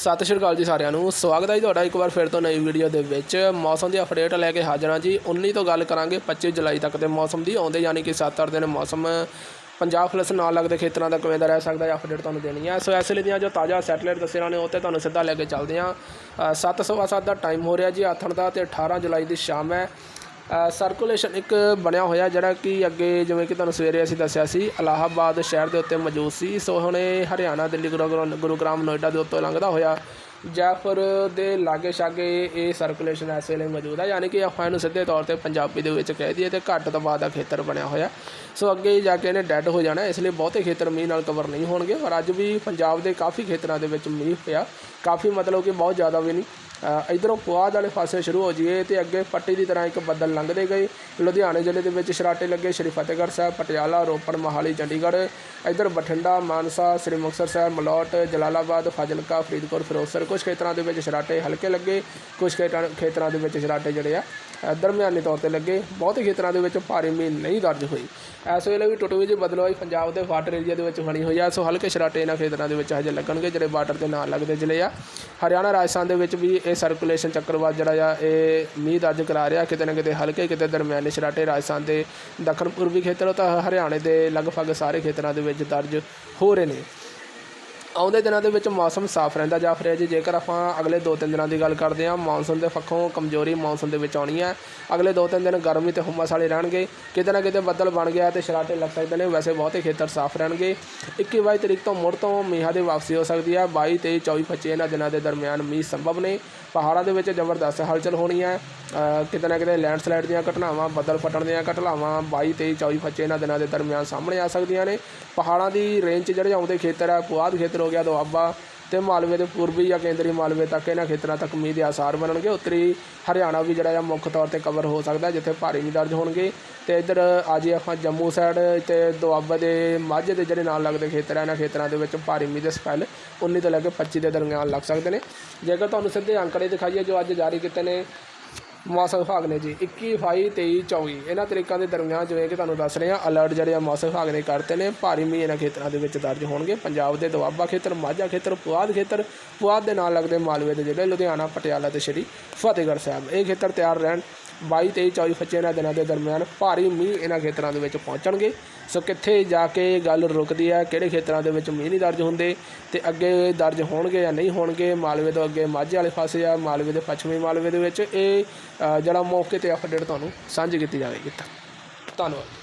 ਸਤਿ ਸ਼੍ਰੀ ਅਕਾਲ ਜੀ ਸਾਰਿਆਂ ਨੂੰ। ਸਵਾਗਤ ਹੈ ਜੀ ਤੁਹਾਡਾ ਇੱਕ ਵਾਰ ਫਿਰ ਤੋਂ ਨਵੀਂ ਵੀਡੀਓ ਦੇ ਵਿੱਚ। ਮੌਸਮ ਦੀ ਅਪਡੇਟ ਲੈ ਕੇ ਹਾਜ਼ਰ ਹਾਂ ਜੀ। 19 ਤੋਂ ਗੱਲ ਕਰਾਂਗੇ 25 ਜੁਲਾਈ ਤੱਕ ਦੇ ਮੌਸਮ ਦੀ। ਆਉਂਦੇ ਯਾਨੀ ਕਿ 7-8 ਦਿਨ ਮੌਸਮ ਪੰਜਾਬ ਪਲੱਸ ਨਾਲ ਲੱਗਦੇ ਖੇਤਰਾਂ ਦਾ ਕਿਵੇਂ ਦਾ ਰਹਿ ਸਕਦਾ ਹੈ ਅਪਡੇਟ ਤੁਹਾਨੂੰ ਦੇਣੀ ਹੈ। ਸੋ ਇਸ ਲਈ ਦੀਆਂ ਜੋ ਤਾਜ਼ਾ ਸੈਟਲਾਈਟ ਦੱਸੇ ਨੇ ਉਹ ਤੇ ਤੁਹਾਨੂੰ ਸਿੱਧਾ ਲੈ ਕੇ ਚੱਲਦੇ ਹਾਂ। ਅ, ਸੱਤ ਸਵਾ ਸੱਤ ਦਾ ਟਾਈਮ ਹੋ ਰਿਹਾ ਜੀ ਆਥਣ ਦਾ ਤੇ 18 ਜੁਲਾਈ ਦੀ ਸ਼ਾਮ ਹੈ। ਸਰਕੂਲੇਸ਼ਨ ਇੱਕ ਬਣਿਆ ਹੋਇਆ ਜਿਹੜਾ ਕਿ ਅੱਗੇ ਜਿਵੇਂ ਕਿ ਤੁਹਾਨੂੰ ਸਵੇਰੇ ਅਸੀਂ ਦੱਸਿਆ ਸੀ ਇਲਾਹਾਬਾਦ ਸ਼ਹਿਰ ਦੇ ਉੱਤੇ ਮੌਜੂਦ ਸੀ। ਸੋ ਹੁਣ ਇਹ ਹਰਿਆਣਾ, ਦਿੱਲੀ, ਗੁਰੂ- ਗੁਰੂਗ੍ਰਾਮ ਨੋਇਡਾ ਦੇ ਉੱਤੋਂ ਲੰਘਦਾ ਹੋਇਆ ਜੈਪੁਰ ਦੇ ਲਾਗੇ ਛਾਗੇ ਇਹ ਸਰਕੂਲੇਸ਼ਨ ਇਸ ਵੇਲੇ ਮੌਜੂਦ ਹੈ। ਯਾਨੀ ਕਿ ਆਪਾਂ ਇਹਨੂੰ ਸਿੱਧੇ ਤੌਰ ਤੇ ਪੰਜਾਬੀ ਦੇ ਵਿੱਚ ਕਹਿ ਦਈਏ ਤੇ ਘੱਟ ਦਬਾਅ ਦਾ ਖੇਤਰ ਬਣਿਆ ਹੋਇਆ। ਸੋ ਅੱਗੇ ਜਾ ਕੇ ਇਹਨੇ ਡੈੱਡ ਹੋ ਜਾਣਾ, ਇਸ ਲਈ ਬਹੁਤੇ ਖੇਤਰ ਮੀਂਹ ਨਾਲ ਕਵਰ ਨਹੀਂ ਹੋਣਗੇ। ਪਰ ਅੱਜ ਵੀ ਪੰਜਾਬ ਦੇ ਕਾਫੀ ਖੇਤਰਾਂ ਦੇ ਵਿੱਚ ਮੀਂਹ ਪਿਆ। ਕਾਫੀ ਮਤਲਬ ਕਿ ਬਹੁਤ ਜ਼ਿਆਦਾ ਵੀ ਨਹੀਂ। ਇੱਧਰੋਂ ਪੁਆਧ ਵਾਲੇ ਪਾਸੇ ਸ਼ੁਰੂ ਹੋ ਜਾਈਏ ਤੇ ਅੱਗੇ ਪੱਟੀ ਦੀ ਤਰ੍ਹਾਂ ਇੱਕ ਬੱਦਲ ਲੰਘਦੇ ਗਏ। ਲੁਧਿਆਣੇ ਜ਼ਿਲ੍ਹੇ ਦੇ ਵਿੱਚ ਸ਼ਰਾਟੇ ਲੱਗੇ ਸ਼੍ਰੀ ਫਤਿਹਗੜ੍ਹ ਸਾਹਿਬ ਪਟਿਆਲਾ ਰੋਪੜ ਮੋਹਾਲੀ ਚੰਡੀਗੜ੍ਹ। ਇੱਧਰ ਬਠਿੰਡਾ ਮਾਨਸਾ ਸ਼੍ਰੀ ਮੁਕਤਸਰ ਸਾਹਿਬ ਮਲੌਟ ਜਲਾਲਾਬਾਦ ਫਾਜ਼ਿਲਕਾ ਫਰੀਦਕੋਟ ਫਿਰੋਜ਼ਪੁਰ ਕੁਝ ਖੇਤਰਾਂ ਦੇ ਵਿੱਚ ਸ਼ਰਾਟੇ ਹਲਕੇ ਲੱਗੇ ਕੁਝ ਖੇਤਰਾਂ ਖੇਤਰਾਂ ਦੇ ਵਿੱਚ ਸ਼ਰਾਟੇ ਜਿਹੜੇ ਆ ਅ, ਦਰਮਿਆਨੇ ਤੌਰ ਤੇ ਲੱਗੇ। ਬਹੁਤੇ ਖੇਤਰਾਂ ਦੇ ਵਿੱਚ ਭਾਰੀ ਮੀਂਹ ਨਹੀਂ ਦਰਜ ਹੋਈ। ਇਸ ਵੇਲੇ ਵੀ ਟੁੱਟਵੀਂ ਜਿਹੀ ਬਦਲ ਪੰਜਾਬ ਦੇ ਵਾਟਰ ਏਰੀਆ ਦੇ ਵਿੱਚ ਬਣੀ ਹੋਈ ਆ ਸੋ ਹਲਕੇ ਸ਼ਰਾਟੇ ਇਹਨਾਂ ਖੇਤਰਾਂ ਦੇ ਵਿੱਚ ਹਜੇ ਲੱਗਣਗੇ ਜਿਹੜੇ ਬਾਰਡਰ ਦੇ ਨਾਲ ਲੱਗਦੇ ਜ਼ਿਲ੍ਹੇ ਆ। ਹਰਿਆਣਾ ਰਾਜਸਥਾਨ ਦੇ ਵਿੱਚ ਵੀ ਇਹ ਸਰਕੂਲੇਸ਼ਨ ਚੱਕਰਵਾਤ ਜਿਹੜਾ ਆ ਇਹ ਮੀਂਹ ਦਰਜ ਕਰਾ ਰਿਹਾ, ਕਿਤੇ ਨਾ ਕਿਤੇ ਹਲਕੇ ਕਿਤੇ ਦਰਮਿਆਨੇ ਸ਼ਰਾਟੇ ਰਾਜਸਥਾਨ ਦੇ ਦੱਖਣ ਪੂਰਬੀ ਖੇਤਰ ਤਾਂ ਹਰਿਆਣੇ ਦੇ ਲਗਭਗ ਸਾਰੇ ਖੇਤਰਾਂ ਦੇ ਵਿੱਚ ਦਰਜ ਹੋ ਰਹੇ ਨੇ। ਆਉਂਦੇ ਦਿਨਾਂ ਦੇ ਵਿੱਚ ਮੌਸਮ ਸਾਫ਼ ਰਹਿੰਦਾ ਜਾ ਰਿਹਾ ਜੀ। ਜੇਕਰ ਆਪਾਂ ਅਗਲੇ 2-3 ਦਿਨਾਂ ਦੀ ਗੱਲ ਕਰਦੇ ਹਾਂ, ਮੌਨਸੂਨ ਦੇ ਪੱਖੋਂ ਕਮਜ਼ੋਰੀ ਮੌਨਸੂਨ ਦੇ ਵਿੱਚ ਆਉਣੀ ਹੈ। ਅਗਲੇ 2-3 ਦਿਨ ਗਰਮੀ ਤੇ ਹੁਮਸ ਵਾਲੇ ਰਹਿਣਗੇ। ਕਿਤੇ ਨਾ ਕਿਤੇ ਬੱਦਲ ਬਣ ਗਿਆ ਤੇ ਸ਼ਰਾਟੇ ਲੱਗ ਸਕਦੇ ਨੇ। ਵੈਸੇ ਬਹੁਤੇ ਖੇਤਰ ਸਾਫ਼ ਰਹਿਣਗੇ। 21-22 ਤਰੀਕ ਤੋਂ ਮੁੜ ਤੋਂ ਮੀਂਹਾਂ ਦੀ ਵਾਪਸੀ ਹੋ ਸਕਦੀ ਹੈ। 22 23 24 25 ਇਹਨਾਂ ਦਿਨਾਂ ਦੇ ਦਰਮਿਆਨ ਮੀਂਹ ਸੰਭਵ ਨੇ। ਪਹਾੜਾਂ ਦੇ ਵਿੱਚ ਜ਼ਬਰਦਸਤ ਹਲਚਲ ਹੋਣੀ ਹੈ। ਕਿਤੇ ਨਾ ਕਿਤੇ ਲੈਂਡਸਲਾਈਡ ਦੀਆਂ ਘਟਨਾਵਾਂ, ਬੱਦਲ ਫਟਣ ਦੀਆਂ ਘਟਨਾਵਾਂ 22 23 24 25 ਇਹਨਾਂ ਦਿਨਾਂ ਦੇ ਦਰਮਿਆਨ ਸਾਹਮਣੇ ਆ ਸਕਦੀਆਂ ਨੇ। ਪਹਾੜਾਂ ਦੀ ਰੇਂਜ 'ਚ ਜਿਹੜੇ ਆਉਂਦੇ ਖੇਤਰ ਆ, ਪੁਆਧ ਖੇਤਰ ਹੋ ਗਿਆ ਦੁਆਬਾ ਤੇ ਮਾਲਵੇ ਦੇ ਪੂਰਬੀ ਜਾਂ ਕੇਂਦਰੀ ਮਾਲਵੇ ਤੱਕ ਇਹਨਾਂ ਖੇਤਰਾਂ ਤੱਕ ਮੀਂਹ ਦੇ ਆਸਾਰ ਬਣਨਗੇ। ਉੱਤਰੀ ਹਰਿਆਣਾ ਵੀ ਜਿਹੜਾ ਆ ਮੁੱਖ ਤੌਰ ਤੇ ਕਵਰ ਹੋ ਸਕਦਾ ਜਿੱਥੇ ਭਾਰੀ ਮੀਂਹ ਦਰਜ ਹੋਣਗੇ। ਤੇ ਇੱਧਰ ਅੱਜ ਆਪਾਂ ਜੰਮੂ ਸਾਈਡ ਤੇ ਦੁਆਬਾ ਦੇ ਮਾਝੇ ਦੇ ਜਿਹੜੇ ਨਾਲ ਲੱਗਦੇ ਖੇਤਰ ਆ, ਇਹਨਾਂ ਖੇਤਰਾਂ ਦੇ ਵਿੱਚ ਭਾਰੀ ਮੀਂਹ ਦੇ ਸਪੈਲ 19 ਤੋਂ ਲੈ ਕੇ 25 ਦੇ ਦਰਮਿਆਨ ਲੱਗ ਸਕਦੇ ਨੇ। ਜੇਕਰ ਤੁਹਾਨੂੰ ਸਿੱਧੇ ਅੰਕੜੇ ਦਿਖਾਈਏ ਜੋ ਅੱਜ ਜਾਰੀ ਕੀਤੇ ਨੇ ਮੌਸਮ ਵਿਭਾਗ ਨੇ ਜੀ 21 22 23 24 ਇਹਨਾਂ ਤਰੀਕਾਂ ਦੇ ਦਰਮਿਆਨ ਜਿਵੇਂ ਕਿ ਤੁਹਾਨੂੰ ਦੱਸ ਰਹੇ ਹਾਂ ਅਲਰਟ ਜਿਹੜੇ ਆ ਮੌਸਮ ਵਿਭਾਗ ਨੇ ਕਰਤੇ ਨੇ। ਭਾਰੀ ਮੀਂਹ ਇਹਨਾਂ ਖੇਤਰਾਂ ਦੇ ਵਿੱਚ ਦਰਜ ਹੋਣਗੇ। ਪੰਜਾਬ ਦੇ ਦੁਆਬਾ ਖੇਤਰ, ਮਾਝਾ ਖੇਤਰ, ਪੁਆਧ ਖੇਤਰ, ਪੁਆਧ ਦੇ ਨਾਲ ਲੱਗਦੇ ਮਾਲਵੇ ਦੇ ਜ਼ਿਲ੍ਹੇ ਲੁਧਿਆਣਾ, ਪਟਿਆਲਾ ਤੇ ਸ਼੍ਰੀ ਫਤਿਹਗੜ੍ਹ ਸਾਹਿਬ। ਇਹ ਖੇਤਰ ਤਿਆਰ ਰਹਿਣ 22 23 24 25 ਇਹਨਾਂ ਦਿਨਾਂ ਦੇ ਦਰਮਿਆਨ ਭਾਰੀ ਮੀਂਹ ਇਹਨਾਂ ਖੇਤਰਾਂ ਦੇ ਵਿੱਚ ਪਹੁੰਚਣਗੇ। ਸੋ ਕਿੱਥੇ ਜਾ ਕੇ ਗੱਲ ਰੁਕਦੀ ਹੈ, ਕਿਹੜੇ ਖੇਤਰਾਂ ਦੇ ਵਿੱਚ ਮੀਂਹ ਨਹੀਂ ਦਰਜ ਹੁੰਦੇ ਤੇ ਅੱਗੇ ਦਰਜ ਹੋਣਗੇ ਜਾਂ ਨਹੀਂ ਹੋਣਗੇ, ਮਾਲਵੇ ਤੋਂ ਅੱਗੇ ਮਾਝੇ ਵਾਲੇ ਪਾਸੇ ਆ, ਮਾਲਵੇ ਦੇ ਪੱਛਮੀ ਮਾਲਵੇ ਦੇ ਵਿੱਚ ਇਹ ਜਿਹੜਾ ਮੌਕੇ ਤੇ ਅਪਡੇਟ ਤੁਹਾਨੂੰ ਸਾਂਝੀ ਕੀਤੀ ਜਾਵੇਗੀ। ਧੰਨਵਾਦ।